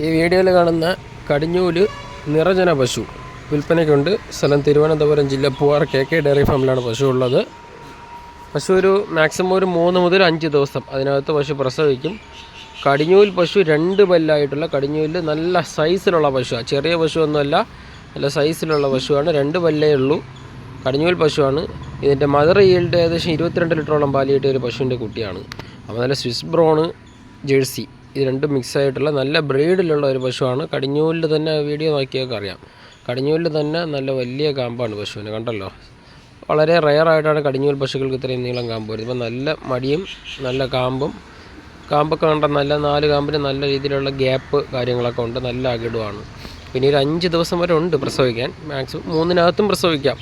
ഈ വീഡിയോയിൽ കാണുന്ന കടിഞ്ഞൂൽ നിറജന പശു വിൽപ്പനയ്ക്കുണ്ട്. സ്ഥലം തിരുവനന്തപുരം ജില്ല പൂവാർ കെ കെ ഡയറി ഫാമിലാണ് പശു ഉള്ളത് പശു ഒരു മാക്സിമം ഒരു മൂന്ന് മുതൽ അഞ്ച് ദിവസം അതിനകത്ത് പശു പ്രസവിക്കും. കടിഞ്ഞൂൽ പശു രണ്ട് പല്ലായിട്ടുള്ള കടിഞ്ഞൂലിൽ നല്ല സൈസിലുള്ള പശുവാണ് ചെറിയ പശുവൊന്നുമല്ല നല്ല സൈസിലുള്ള പശുവാണ്. രണ്ട് പല്ലേ ഉള്ളൂ. കടിഞ്ഞൂൽ പശുവാണ്. ഇതിന്റെ മദർ ഈൽഡ് ഏകദേശം ഇരുപത്തിരണ്ട് ലിറ്ററോളം പാലിയിട്ട ഒരു പശുവിന്റെ കുട്ടിയാണ്. അപ്പോൾ നല്ല സ്വിസ് ബ്രോണ് ജേഴ്സി. ഇത് രണ്ടും മിക്സ് ആയിട്ടുള്ള നല്ല ബ്രീഡിലുള്ള ഒരു പശുവാണ്. കടിഞ്ഞൂലിൽ തന്നെ വീഡിയോ നോക്കിയൊക്കെ അറിയാം. കടിഞ്ഞൂലിൽ തന്നെ നല്ല വലിയ കാമ്പാണ് പശുവിന് കണ്ടല്ലോ? വളരെ റെയറായിട്ടാണ് കടിഞ്ഞൂൽ പശുക്കൾക്ക് ഇത്രയും നീളം കാമ്പ് വരുന്നത്. ഇപ്പം നല്ല മടിയും നല്ല കാമ്പും. കാമ്പൊക്കെ കണ്ട നല്ല നാല് കാമ്പിന് നല്ല രീതിയിലുള്ള ഗ്യാപ്പ് കാര്യങ്ങളൊക്കെ ഉണ്ട്. നല്ല അകിടുവാണ്. പിന്നെ ഒരു അഞ്ച് ദിവസം വരെ ഉണ്ട് പ്രസവിക്കാൻ. മാക്സിമം മൂന്നിനകത്തും പ്രസവിക്കാം.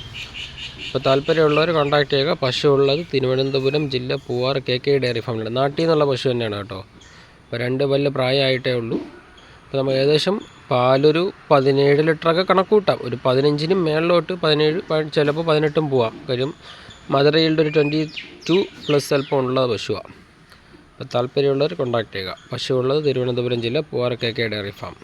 അപ്പോൾ താല്പര്യമുള്ളവർ കോൺടാക്ട് ചെയ്യുക. പശു ഉള്ളത് തിരുവനന്തപുരം ജില്ല പൂവാർ കെ കെ ഡയറി ഫാമിലാണ് നാട്ടിൽ നിന്നുള്ള പശു തന്നെയാണ് കേട്ടോ. അപ്പോൾ രണ്ട് പല്ല് പ്രായമായിട്ടേ ഉള്ളൂ. അപ്പോൾ നമ്മൾ ഏകദേശം പാലൊരു പതിനേഴ് ലിറ്ററൊക്കെ കണക്ക് കൂട്ടാം ഒരു പതിനഞ്ചിനും മേളിലോട്ട് പതിനേഴ് ചിലപ്പോൾ പതിനെട്ടും പോവാം. കാര്യം മദർ ഒരു ട്വന്റി ടു പ്ലസ് ചിലപ്പോൾ ഉള്ള പശുവാണ് അപ്പോൾ താല്പര്യമുള്ളവർ കോൺടാക്ട് ചെയ്യുക. പശു ഉള്ളത് തിരുവനന്തപുരം ജില്ല പൂവാറക്കേക്കേ ഡയറി ഫാം